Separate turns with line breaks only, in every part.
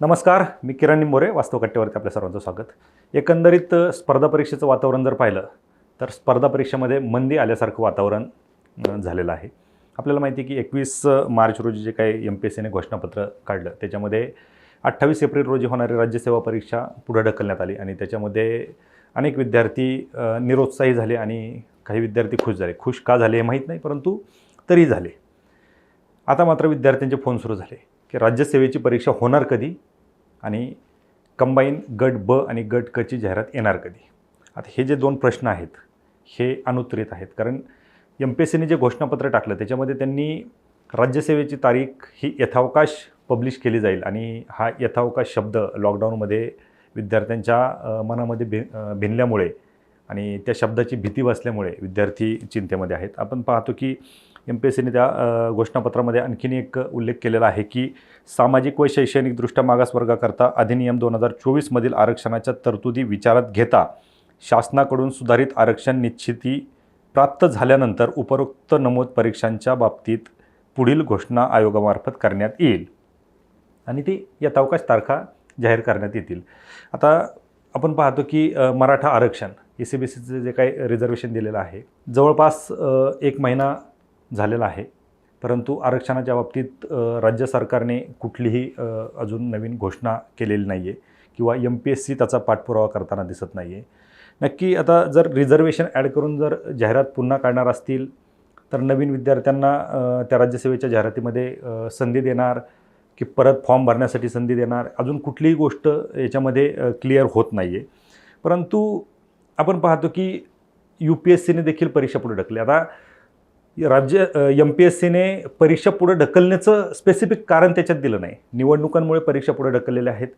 नमस्कार मी किरण निंबोरे वास्तव कट्ट्यावरती आपल्या सर्वांचं स्वागत. एकंदरीत स्पर्धा परीक्षेचं वातावरण जर पाहिलं तर स्पर्धा परीक्षेमध्ये मंदी आल्यासारखं वातावरण झालेलं आहे. आपल्याला माहिती आहे की एकवीस मार्च रोजी जे काही एम पी एस सीने घोषणापत्र काढलं त्याच्यामध्ये अठ्ठावीस एप्रिल रोजी होणारी राज्यसेवा परीक्षा पुढे ढकलण्यात आली आणि त्याच्यामध्ये अनेक विद्यार्थी निरुत्साही झाले आणि काही विद्यार्थी खुश झाले. खुश का झाले हे माहीत नाही परंतु तरी झाले. आता मात्र विद्यार्थ्यांचे फोन सुरू झाले की राज्यसेवेची परीक्षा होणार कधी? आणि कंबाईन गट ब आणि गट कची जाहिरात येणार कधी? आता हे जे दोन प्रश्न आहेत हे अनुत्तरित आहेत. कारण एम पी एस सीने जे घोषणापत्र टाकलं त्याच्यामध्ये त्यांनी राज्यसेवेची तारीख ही यथावकाश पब्लिश केली जाईल आणि हा यथावकाश शब्द लॉकडाऊनमध्ये विद्यार्थ्यांच्या मनामध्ये भि भिनल्यामुळे आणि त्या शब्दाची भीती बसल्यामुळे विद्यार्थी चिंतेमध्ये आहेत. आपण पाहतो की एम पी एस सीने त्या घोषणापत्रामध्ये आणखीन एक उल्लेख केलेला आहे की सामाजिक व शैक्षणिकदृष्ट्या मागासवर्गाकरता अधिनियम दोन हजार चोवीसमधील आरक्षणाच्या तरतुदी विचारात घेता शासनाकडून सुधारित आरक्षण निश्चिती प्राप्त झाल्यानंतर उपरोक्त नमूद परीक्षांच्या बाबतीत पुढील घोषणा आयोगामार्फत करण्यात येईल. आणि ती यथावकाश तारखा जाहीर करण्यात येतील. आता आपण पाहतो की मराठा आरक्षण ए सी बी सीचं जे काही रिझर्वेशन दिलेलं आहे जवळपास एक महिना झालेला आहे. परंतु आरक्षणाच्या बाबतीत राज्य सरकारने कुठलीही अजून नवीन घोषणा केलेली नाही आहे किंवा एम पी एस सी त्याचा पाठपुरावा करताना दिसत नाही आहे नक्की आता जर रिझर्वेशन ॲड करून जर जाहिरात पुन्हा काढणार असतील तर नवीन विद्यार्थ्यांना त्या राज्यसेवेच्या जाहिरातीमध्ये संधी देणार की परत फॉर्म भरण्यासाठी संधी देणार अजून कुठलीही गोष्ट याच्यामध्ये क्लिअर होत नाही आहे परंतु आपण पाहतो की यू पी एस सीने देखील परीक्षा पुढे ढकली आता राज्य एम पी एस सीने परीक्षा पुढे ढकलण्याचं स्पेसिफिक कारण त्याच्यात दिलं नाही. निवडणुकांमुळे परीक्षा पुढे ढकललेल्या आहेत.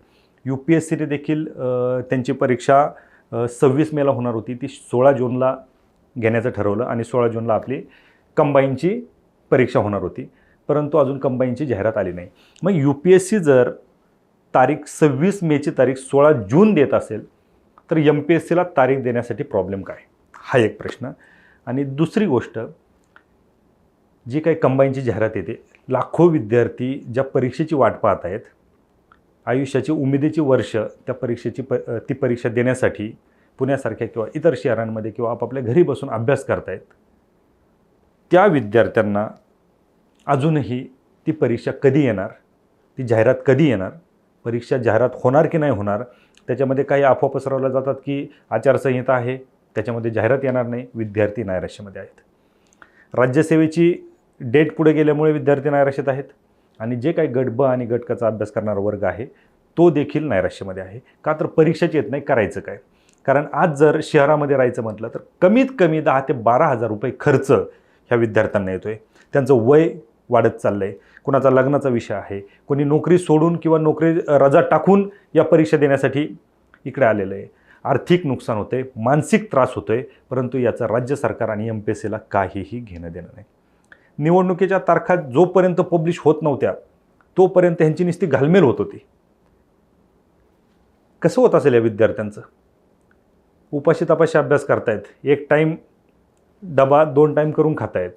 यू पी एस सीने देखील त्यांची परीक्षा सव्वीस मेला होणार होती. ती सोळा जूनला घेण्याचं ठरवलं आणि सोळा जूनला आपली कंबाईनची परीक्षा होणार होती. परंतु अजून कंबाईनची जाहिरात आली नाही. मग यू पी एस सी जर तारीख सव्वीस मेची तारीख सोळा जून देत असेल तर एम पी एस सीला तारीख देण्यासाठी प्रॉब्लेम काय? हा एक प्रश्न. आणि दुसरी गोष्ट जी काही कंबाईनची जाहिरात येते लाखो विद्यार्थी ज्या परीक्षेची वाट पाहत आहेत आयुष्याची उमेदीची वर्ष त्या परीक्षेची प ती परीक्षा देण्यासाठी पुण्यासारख्या किंवा इतर शहरांमध्ये किंवा आपापल्या घरी बसून अभ्यास करतायत त्या विद्यार्थ्यांना अजूनही ती परीक्षा कधी येणार ती जाहिरात कधी येणार परीक्षा जाहिरात होणार की नाही होणार त्याच्यामध्ये काही अफवा पसरवल्या जातात की आचारसंहिता आहे त्याच्यामध्ये जाहिरात येणार नाही विद्यार्थी नैराश्यामध्ये आहेत. राज्यसेवेची डेट पुढे गेल्यामुळे विद्यार्थी नैराश्यात आहेत. आणि जे काही गट ब आणि गटकाचा अभ्यास करणारा वर्ग आहे तो देखील नैराश्यामध्ये आहे. का तर परीक्षाच येत नाही करायचं काय? कारण आज जर शहरामध्ये राहायचं म्हटलं तर कमीत कमी दहा ते बारा हजार रुपये खर्च ह्या विद्यार्थ्यांना येतो आहे त्यांचं वय वाढत चाललं आहे कुणाचा लग्नाचा विषय आहे कोणी नोकरी सोडून किंवा नोकरी रजा टाकून या परीक्षा देण्यासाठी इकडे आलेलं आहे. आर्थिक नुकसान होतं आहे मानसिक त्रास होतो आहे परंतु याचं राज्य सरकार आणि एम पी एस सीला काहीही घेणं देणं नाही. निवडणुकीच्या तारखा जोपर्यंत पब्लिश होत नव्हत्या तोपर्यंत ह्यांची निस्ती घालमेल होत होती. कसं होत असेल या विद्यार्थ्यांचं? उपाशी तपाशी अभ्यास करतायत. एक टाईम डबा दोन टाईम करून खातायत.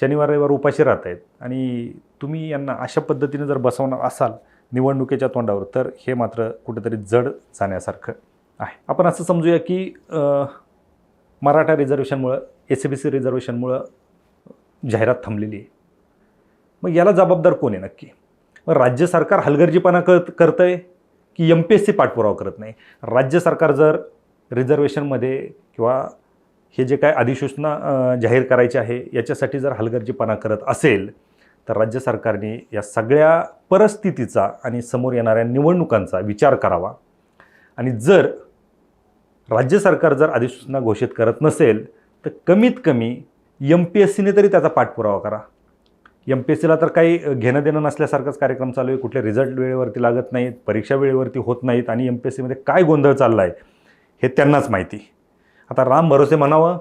शनिवार रविवार उपाशी राहत आहेत आणि तुम्ही यांना अशा पद्धतीने जर बसवणार असाल निवडणुकीच्या तोंडावर तर हे मात्र कुठेतरी जड जाण्यासारखं आहे. आपण असं समजूया की मराठा रिझर्वेशनमुळं एस सी बी सी रिझर्वेशनमुळं जाहिरात थांबलेली आहे. मग याला जबाबदार कोण आहे नक्की? मग राज्य सरकार हलगर्जीपणा करत करतं आहे की एम पी एस सी पाठपुरावा करत नाही? राज्य सरकार जर रिझर्वेशनमध्ये किंवा हे जे काय अधिसूचना जाहीर करायचे आहे याच्यासाठी जर हलगर्जीपणा करत असेल तर राज्य सरकारने या सगळ्या परिस्थितीचा आणि समोर येणाऱ्या निवडणुकांचा विचार करावा. आणि जर राज्य सरकार जर अधिसूचना घोषित करत नसेल तर कमीत कमी एम पी एस सीने तरी त्याचा पाठपुरावा करा. एम पी एस सीला तर काही घेणं देणं नसल्यासारखाच कार्यक्रम चालू आहे. कुठले रिझल्ट वेळेवरती लागत नाहीत परीक्षा वेळेवरती होत नाहीत आणि एम पी एस सीमध्ये काय गोंधळ चालला आहे हे त्यांनाच माहिती. आता राम भरोसे म्हणावं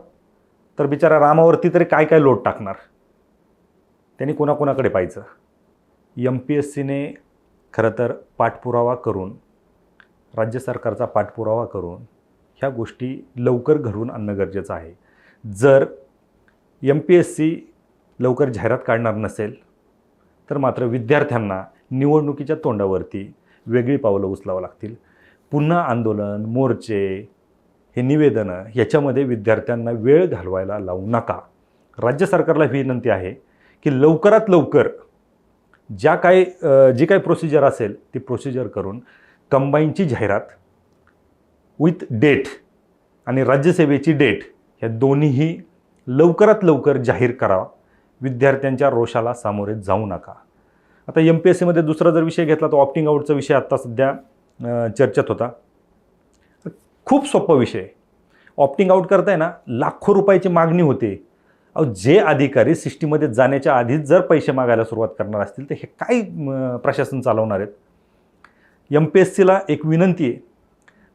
तर बिचारा रामावरती तरी काय काय लोट टाकणार? त्यांनी कोणाकोणाकडे पाहायचं? एम पी एस सीने खरं तर पाठपुरावा करून राज्य सरकारचा पाठपुरावा करून ह्या गोष्टी लवकर घडवून आणणं गरजेचं आहे. जर एम पी एस सी लवकर जाहिरात काढणार नसेल तर मात्र विद्यार्थ्यांना निवडणुकीच्या तोंडावरती वेगळी पावलं उचलावं लागतील. पुन्हा आंदोलन मोर्चे हे निवेदनं याच्यामध्ये विद्यार्थ्यांना वेळ घालवायला लावू नका. राज्य सरकारला ही विनंती आहे की लवकरात लवकर ज्या काय जी काय प्रोसिजर असेल ती प्रोसिजर करून कंबाईनची जाहिरात विथ डेट आणि राज्यसेवेची डेट ह्या दोन्हीही लवकरात लवकर जाहीर करावा. विद्यार्थ्यांच्या रोषाला सामोरे जाऊ नका. आता एम पी एस सीमध्ये दुसरा जर विषय घेतला तर ऑप्टिंग आउटचा विषय आत्ता सध्या चर्चेत होता. खूप सोपा विषय. ऑप्टिंग आउट करताय ना लाखो रुपयाची मागणी होते. अहो जे अधिकारी सिस्टीममध्ये जाण्याच्या आधीच जर पैसे मागायला सुरुवात करणार असतील तर हे काय प्रशासन चालवणार आहेत? एम पी एस सीला एक विनंती आहे.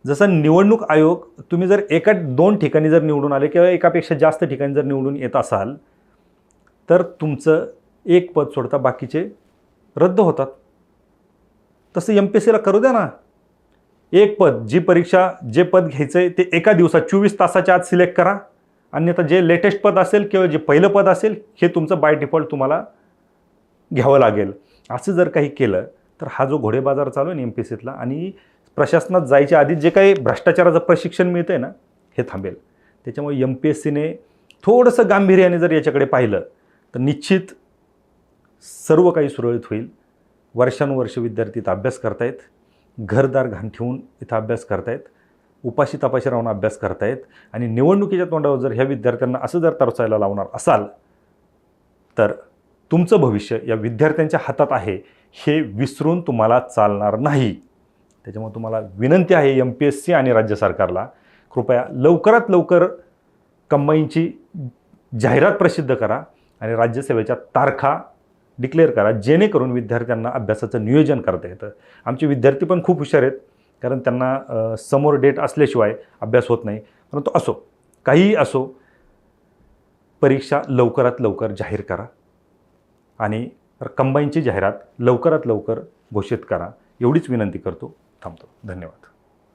जसं निवडणूक आयोग तुम्ही जर एका दोन ठिकाणी जर निवडून आले किंवा एकापेक्षा जास्त ठिकाणी जर निवडून येत असाल तर तुमचं एक पद सोडता बाकीचे रद्द होतात. तसं एम पी एस सीला करू द्या ना. एक पद जी परीक्षा जे पद घ्यायचं आहे ते एका दिवसात चोवीस तासाच्या आत सिलेक्ट करा. अन्यथा जे लेटेस्ट पद असेल किंवा जे पहिलं पद असेल हे तुमचं बाय डिफॉल्ट तुम्हाला घ्यावं लागेल. असं जर काही केलं तर हा जो घोडेबाजार चालू आहे ना एम पी सीतला आणि प्रशासनात जायच्या आधी जे काही भ्रष्टाचाराचं प्रशिक्षण मिळतं आहे ना हे थांबेल. त्याच्यामुळे एम पी एस सीने थोडंसं गांभीर्याने जर याच्याकडे पाहिलं तर निश्चित सर्व काही सुरळीत होईल. वर्षानुवर्ष विद्यार्थी इथं अभ्यास करतायत. घरदार घाण ठेवून इथं अभ्यास करतायत. उपाशी तपाशी राहून अभ्यास करतायत. आणि निवडणुकीच्या तोंडावर जर ह्या विद्यार्थ्यांना असं जर तरसायला लावणार असाल तर तुमचं भविष्य या विद्यार्थ्यांच्या हातात आहे हे विसरून तुम्हाला चालणार नाही. त्याच्यामुळे तुम्हाला विनंती आहे एम पी एस सी आणि राज्य सरकारला कृपया लवकरात लवकर कंबाईनची जाहिरात प्रसिद्ध करा आणि राज्यसेवेच्या तारखा डिक्लेअर करा जेणेकरून विद्यार्थ्यांना अभ्यासाचं नियोजन करता येतं. आमचे विद्यार्थी पण खूप हुशार आहेत कारण त्यांना समोर डेट असल्याशिवाय अभ्यास होत नाही. परंतु असो काहीही असो परीक्षा लवकरात लवकर जाहीर करा आणि कंबाईनची जाहिरात लवकरात लवकर घोषित करा. एवढीच विनंती करतो. थांबतो. धन्यवाद.